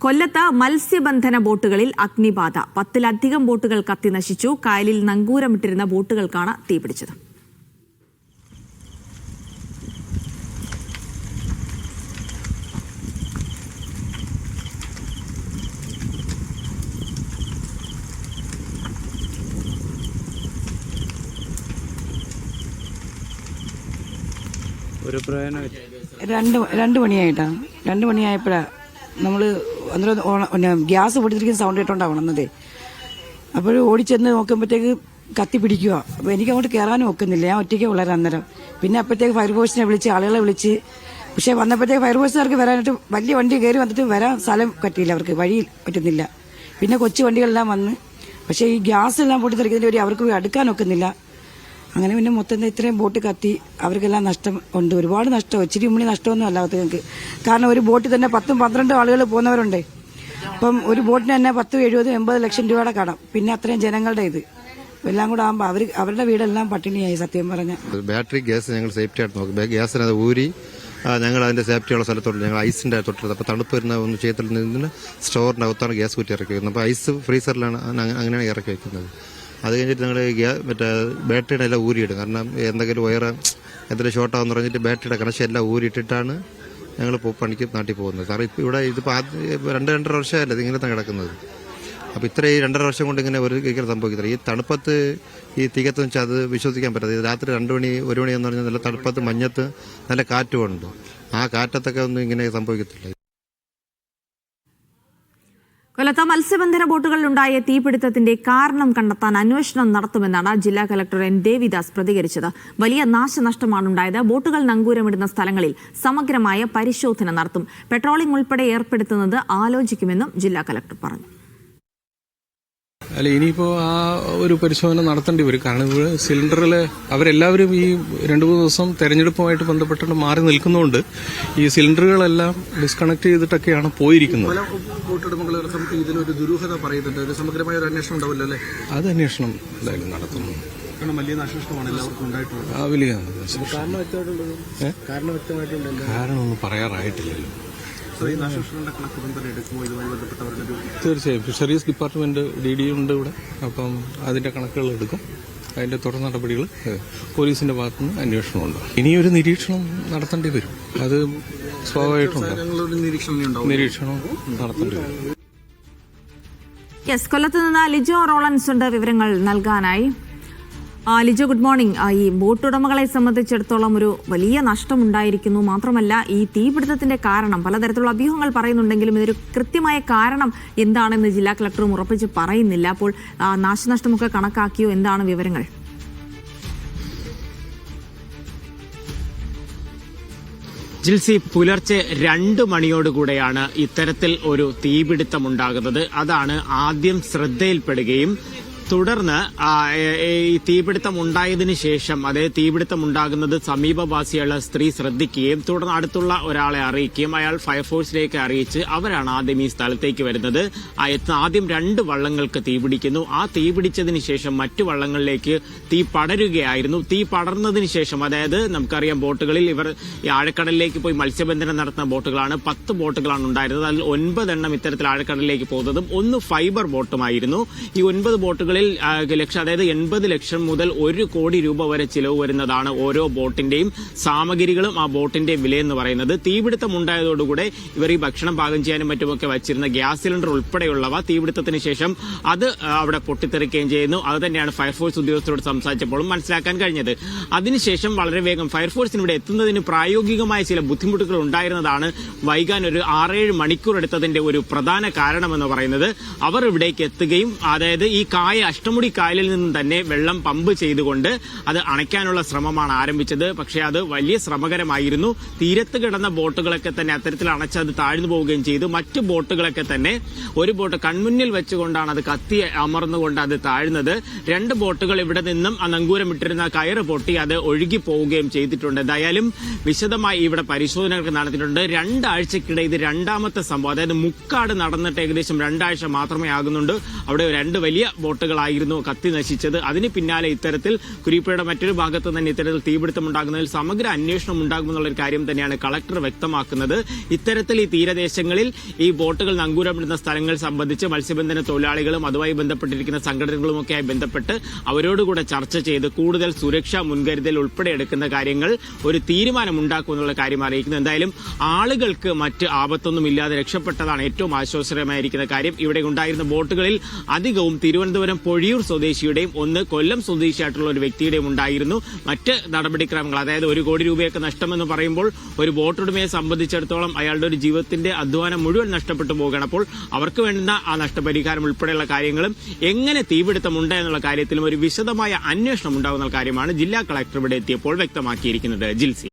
കൊല്ലത്ത് മത്സ്യബന്ധന ബോട്ടുകളിൽ അഗ്നിബാധ. പത്തിലധികം ബോട്ടുകൾ കത്തി നശിച്ചു. കായലിൽ നങ്കൂരമിട്ടിരുന്ന ബോട്ടുകൾക്കാണ് തീപിടിച്ചത് ഒരു രണ്ട് രണ്ട് മണിയായിട്ടാണ് രണ്ട് മണിയായപ്പോഴാണ് നമ്മൾ അന്നേരം ഗ്യാസ് പൊടിച്ചിരിക്കുന്ന സൗണ്ട് കേട്ടോണ്ടാവണം ഉണർന്നതേ അപ്പോഴും ഓടിച്ചെന്ന് നോക്കുമ്പോഴത്തേക്ക് കത്തി പിടിക്കുക അപ്പോൾ എനിക്ക് അങ്ങോട്ട് കയറാനും ഒക്കുന്നില്ല. ഞാൻ ഒറ്റയ്ക്ക് ഉള്ളത് അന്നേരം. പിന്നെ അപ്പോഴത്തേക്ക് ഫയർഫോഴ്സിനെ വിളിച്ച് ആളുകളെ വിളിച്ച്. പക്ഷേ വന്നപ്പോഴത്തേക്ക് ഫയർഫോഴ്സുകാർക്ക് വരാനായിട്ട് വലിയ വണ്ടി കയറി വന്നിട്ട് വരാൻ സ്ഥലം പറ്റിയില്ല അവർക്ക്. വഴി പറ്റുന്നില്ല. പിന്നെ കൊച്ചു വണ്ടികളെല്ലാം വന്ന്. പക്ഷേ ഈ ഗ്യാസ് എല്ലാം പൊട്ടിത്തെറിക്കുന്നതിന്റെ ഒരു അവർക്ക് അടുക്കാൻ ഒക്കുന്നില്ല. അങ്ങനെ പിന്നെ മൊത്തം ഇത്രയും ബോട്ട് കത്തി അവർക്കെല്ലാം നഷ്ടം ഉണ്ട്. ഒരുപാട് നഷ്ടം ഇച്ചിരി ഉമ്മണി നഷ്ടമൊന്നും അല്ലാത്ത ഞങ്ങൾക്ക്. കാരണം ഒരു ബോട്ടിൽ തന്നെ പത്തും പന്ത്രണ്ടും ആളുകൾ പോകുന്നവരുണ്ട്. അപ്പം ഒരു ബോട്ടിന് തന്നെ പത്തും എഴുപതും എൺപത് ലക്ഷം രൂപയുടെ കടം. പിന്നെ അത്രയും ജനങ്ങളുടെ ഇത്. എല്ലാം കൂടെ ആകുമ്പോൾ അവർ അവരുടെ വീടെല്ലാം പട്ടിണിയായി സത്യം പറഞ്ഞ. ബാറ്ററി ഗ്യാസ് ഞങ്ങൾ സേഫ്റ്റി ആയിട്ട് നോക്കും. ഗ്യാസിനത് ഊരി ഞങ്ങൾ അതിന്റെ സേഫ്റ്റിയുള്ള സ്ഥലത്തോട്ട് ഞങ്ങൾ ഐസിന്റെ തൊട്ടത് അപ്പോൾ തണുപ്പ് വരുന്ന ഒന്ന് ചെയ്യത്തിൽ നിന്ന് സ്റ്റോറിന്റെ അകത്താണ് ഗ്യാസ് കുറ്റി ഇറക്കി വെക്കുന്നത്. അപ്പോൾ ഐസ് ഫ്രീസറിലാണ് അങ്ങ- അങ്ങനെയാണ് ഇറക്കി വെക്കുന്നത്. അത് കഴിഞ്ഞിട്ട് ഞങ്ങൾ മറ്റേ ബാറ്ററിയുടെ എല്ലാം ഊരിയിടും. കാരണം എന്തെങ്കിലും വയറ് എന്തെങ്കിലും ഷോർട്ടാകുന്ന പറഞ്ഞിട്ട് ബാറ്ററിയുടെ കണക്ഷൻ എല്ലാം ഊരിയിട്ടിട്ടാണ് ഞങ്ങൾ പണിക്ക് നാട്ടിൽ പോകുന്നത്. കാരണം ഇപ്പോൾ ഇവിടെ ഇതിപ്പോൾ ആദ്യം രണ്ട് രണ്ടര വർഷമല്ലേ ഇതിങ്ങനെ ഇങ്ങനെ തന്നെ കിടക്കുന്നത്. അപ്പോൾ ഇത്ര ഈ രണ്ടര വർഷം കൊണ്ട് ഇങ്ങനെ ഒരു ഒരിക്കലും സംഭവിക്കുന്നത് ഈ തണുപ്പത്ത് ഈ തീകത്ത് വെച്ചാൽ അത് വിശ്വസിക്കാൻ പറ്റത്തില്ല. രാത്രി രണ്ട് മണി ഒരു മണി എന്ന് പറഞ്ഞാൽ നല്ല തണുപ്പത്ത് മഞ്ഞത്ത് നല്ല കാറ്റുമുണ്ട് ആ കാറ്റത്തൊക്കെ ഒന്നും ഇങ്ങനെ സംഭവിക്കത്തില്ല. കൊല്ലത്ത് മത്സ്യബന്ധന ബോട്ടുകളിലുണ്ടായ തീപിടുത്തത്തിന്റെ കാരണം കണ്ടെത്താൻ അന്വേഷണം നടത്തുമെന്നാണ് ജില്ലാ കലക്ടർ എൻ. ദേവിദാസ് പ്രതികരിച്ചത്. വലിയ നാശനഷ്ടമാണ് ഉണ്ടായത് ബോട്ടുകൾ നങ്കൂരമിടുന്ന സ്ഥലങ്ങളിൽ സമഗ്രമായ പരിശോധന നടത്തും. പെട്രോളിംഗ് ഉൾപ്പെടെ ഏർപ്പെടുത്തുന്നത് ആലോചിക്കുമെന്നും ജില്ലാ കലക്ടർ പറഞ്ഞു. അല്ല ഇനിയിപ്പോ ആ ഒരു പരിശോധന നടത്തേണ്ടി വരും. കാരണം ഇപ്പോൾ സിലിണ്ടറിൽ അവരെല്ലാവരും ഈ രണ്ട് മൂന്ന് ദിവസം തെരഞ്ഞെടുപ്പുമായിട്ട് ബന്ധപ്പെട്ടിട്ട് മാറി നിൽക്കുന്നതുകൊണ്ട് ഈ സിലിണ്ടറുകളെല്ലാം ഡിസ്കണക്ട് ചെയ്തിട്ടൊക്കെയാണ് പോയിരിക്കുന്നത്. ഇതിലൊരു ദുരൂഹത പറയുന്നുണ്ട്. ഒരു സമഗ്രമായ ഒരു അന്വേഷണം ഉണ്ടാവില്ല അല്ലേ? അത് അന്വേഷണം എന്തായാലും നടത്തുന്നു. കാരണം വലിയ നാശനഷ്ടമാണ് എല്ലാവർക്കും ഉണ്ടായിട്ടുള്ളത്? കാരണം വ്യക്തമായിട്ടുണ്ടല്ലോ. കാരണം ഒന്നും പറയാറായിട്ടില്ലല്ലോ. തീർച്ചയായും. ഫിഷറീസ് ഡിപ്പാർട്ട്മെന്റ് ഡി ഡി ഉണ്ട് ഇവിടെ. അപ്പം അതിന്റെ കണക്കുകൾ എടുക്കും. അതിന്റെ തുടർ നടപടികൾ പോലീസിന്റെ ഭാഗത്തുനിന്ന് അന്വേഷണമുണ്ട്. ഇനിയൊരു നിരീക്ഷണം നടത്തേണ്ടി വരും. അത് സ്വാഭാവികമായിട്ടുണ്ട് നിരീക്ഷണം നടത്തേണ്ടി വരും. യെസ് കൊല്ലത്ത് നിന്ന് ലിജോ റോളൻസ് ഉണ്ട് വിവരങ്ങൾ നൽകാനായി. Lijo good morning. ഈ ബോട്ട് ഉടമകളെ സംബന്ധിച്ചിടത്തോളം ഒരു വലിയ നഷ്ടമുണ്ടായിരിക്കുന്നു. മാത്രമല്ല ഈ തീപിടുത്തത്തിന്റെ കാരണം പലതരത്തിലുള്ള അഭ്യൂഹങ്ങൾ പറയുന്നുണ്ടെങ്കിലും ഇതൊരു കൃത്യമായ കാരണം എന്താണെന്ന് ജില്ലാ കളക്ടറും ഉറപ്പിച്ച് പറയുന്നില്ല. അപ്പോൾ നാശനഷ്ടമൊക്കെ കണക്കാക്കിയോ? എന്താണ് വിവരങ്ങൾ? ജിൽസി പുലർച്ചെ രണ്ട് മണിയോടുകൂടെയാണ് ഇത്തരത്തിൽ ഒരു തീപിടുത്തമുണ്ടാകുന്നത്. അതാണ് ആദ്യം ശ്രദ്ധയിൽപ്പെടുകയും തുടർന്ന് ഈ തീപിടുത്തം ഉണ്ടായതിനു ശേഷം അതായത് തീപിടുത്തം ഉണ്ടാകുന്നത് സമീപവാസിയുള്ള സ്ത്രീ ശ്രദ്ധിക്കുകയും തുടർന്ന് അടുത്തുള്ള ഒരാളെ അറിയിക്കുകയും അയാൾ ഫയർഫോഴ്സിലേക്ക് അറിയിച്ച് അവരാണ് ആദ്യം ഈ സ്ഥലത്തേക്ക് വരുന്നത്. ആദ്യം രണ്ട് വള്ളങ്ങൾക്ക് തീപിടിക്കുന്നു ആ തീപിടിച്ചതിന് ശേഷം മറ്റു വള്ളങ്ങളിലേക്ക് തീ പടരുകയായിരുന്നു. തീ പടർന്നതിന് ശേഷം അതായത് നമുക്കറിയാം ബോട്ടുകളിൽ ഇവർ ഈ ആഴക്കടലിലേക്ക് പോയി മത്സ്യബന്ധനം നടത്തുന്ന ബോട്ടുകളാണ്. പത്ത് ബോട്ടുകളാണ് ഉണ്ടായിരുന്നത്. അതിൽ ഒൻപതെണ്ണം ഇത്തരത്തിൽ ആഴക്കടലിലേക്ക് പോകുന്നതും ഒന്ന് ഫൈബർ ബോട്ടുമായിരുന്നു. ഈ ഒൻപത് ബോട്ടുകളിൽ ആ, ലക്ഷം അതായത് എൺപത് ലക്ഷം മുതൽ ഒരു കോടി രൂപ വരെ ചിലവ് വരുന്നതാണ് ഓരോ ബോട്ടിന്റെയും സാമഗ്രികളും ആ ബോട്ടിന്റെ വിലയെന്ന് പറയുന്നത്. തീപിടുത്തം ഉണ്ടായതോടുകൂടെ ഇവർ ഈ ഭക്ഷണം പാകം ചെയ്യാനും മറ്റുമൊക്കെ വച്ചിരുന്ന ഗ്യാസ് സിലിണ്ടർ ഉൾപ്പെടെയുള്ളവ തീപിടുത്തത്തിന് ശേഷം അത് അവിടെ പൊട്ടിത്തെറിക്കുകയും ചെയ്യുന്നു. അത് തന്നെയാണ് ഫയർഫോഴ്സ് ഉദ്യോഗസ്ഥരോട് സംസാരിച്ചപ്പോഴും മനസ്സിലാക്കാൻ കഴിഞ്ഞത്. അതിനുശേഷം വളരെ വേഗം ഫയർഫോഴ്സിന് ഇവിടെ എത്തുന്നതിന് പ്രായോഗികമായ ചില ബുദ്ധിമുട്ടുകൾ ഉണ്ടായിരുന്നതാണ് വൈകാൻ ഒരു ആറേഴ് മണിക്കൂർ എടുത്തതിന്റെ ഒരു പ്രധാന കാരണമെന്ന് പറയുന്നത്. അവർ ഇവിടേക്ക് എത്തുകയും അതായത് ഈ കായ അഷ്ടമുടി കായലിൽ നിന്നും തന്നെ വെള്ളം പമ്പ് ചെയ്തുകൊണ്ട് അത് അണയ്ക്കാനുള്ള ശ്രമമാണ് ആരംഭിച്ചത്. പക്ഷേ അത് വലിയ ശ്രമകരമായിരുന്നു. തീരത്ത് കിടന്ന ബോട്ടുകളൊക്കെ തന്നെ അത്തരത്തിൽ അണച്ച് അത് താഴ്ന്നു പോവുകയും ചെയ്തു. മറ്റ് ബോട്ടുകളൊക്കെ തന്നെ ഒരു ബോട്ട് കൺമുന്നിൽ വെച്ചുകൊണ്ടാണ് അത് കത്തി അമർന്നുകൊണ്ട് അത് താഴ്ന്നത്. രണ്ട് ബോട്ടുകൾ ഇവിടെ നിന്നും ആ നങ്കൂരമിട്ടിരുന്ന കയറ് പൊട്ടി അത് ഒഴുകി പോവുകയും ചെയ്തിട്ടുണ്ട്. എന്തായാലും വിശദമായി ഇവിടെ പരിശോധനകൾ നടത്തിയിട്ടുണ്ട്. രണ്ടാഴ്ചക്കിടെ ഇത് രണ്ടാമത്തെ സംഭവം. അതായത് മുക്കാട് നടന്നിട്ട് ഏകദേശം രണ്ടാഴ്ച മാത്രമേ ആകുന്നുണ്ട്. അവിടെ രണ്ട് വലിയ ബോട്ടുകളാണ് ബോട്ടുകളായിരുന്നു കത്തി നശിച്ചത്. അതിന് പിന്നാലെ ഇത്തരത്തിൽ കുരിപ്പയുടെ മറ്റൊരു ഭാഗത്ത് തന്നെ ഇത്തരത്തിൽ തീപിടുത്തം ഉണ്ടാകുന്നതിൽ സമഗ്ര അന്വേഷണം ഉണ്ടാകുമെന്നുള്ള ഒരു കാര്യം തന്നെയാണ് കളക്ടർ വ്യക്തമാക്കുന്നത്. ഇത്തരത്തിൽ ഈ തീരദേശങ്ങളിൽ ഈ ബോട്ടുകൾ നങ്കൂരമിടുന്ന സ്ഥലങ്ങൾ സംബന്ധിച്ച് മത്സ്യബന്ധന തൊഴിലാളികളും അതുമായി ബന്ധപ്പെട്ടിരിക്കുന്ന സംഘടനകളുമൊക്കെയായി ബന്ധപ്പെട്ട് അവരോടുകൂടെ ചർച്ച ചെയ്ത് കൂടുതൽ സുരക്ഷാ മുൻകരുതൽ ഉൾപ്പെടെ എടുക്കുന്ന കാര്യങ്ങൾ ഒരു തീരുമാനമുണ്ടാക്കുമെന്നുള്ള കാര്യം അറിയിക്കുന്നു. എന്തായാലും ആളുകൾക്ക് മറ്റ് ആപത്തൊന്നും ഇല്ലാതെ രക്ഷപ്പെട്ടതാണ് ഏറ്റവും ആശ്വാസകരമായിരിക്കുന്ന കാര്യം. ഇവിടെ ഉണ്ടായിരുന്ന ബോട്ടുകളിൽ അധികവും തിരുവനന്തപുരം പൊഴിയൂർ സ്വദേശിയുടെയും ഒന്ന് കൊല്ലം സ്വദേശിയായിട്ടുള്ള ഒരു വ്യക്തിയുടെയും ഉണ്ടായിരുന്നു. മറ്റ് നടപടിക്രമങ്ങൾ അതായത് ഒരു കോടി രൂപയൊക്കെ നഷ്ടമെന്ന് പറയുമ്പോൾ ഒരു ബോട്ടുടമയെ സംബന്ധിച്ചിടത്തോളം അയാളുടെ ഒരു ജീവിതത്തിന്റെ അധ്വാനം മുഴുവൻ നഷ്ടപ്പെട്ടു പോകുകയാണ് അപ്പോൾ അവർക്ക് വേണ്ടുന്ന ആ നഷ്ടപരിഹാരം ഉൾപ്പെടെയുള്ള കാര്യങ്ങളും എങ്ങനെ തീപിടുത്തമുണ്ട് എന്നുള്ള കാര്യത്തിലും ഒരു വിശദമായ അന്വേഷണം ഉണ്ടാകുന്ന കാര്യമാണ് ജില്ലാ കളക്ടർ ഇവിടെ എത്തിയപ്പോൾ വ്യക്തമാക്കിയിരിക്കുന്നത്. ജിൽസി.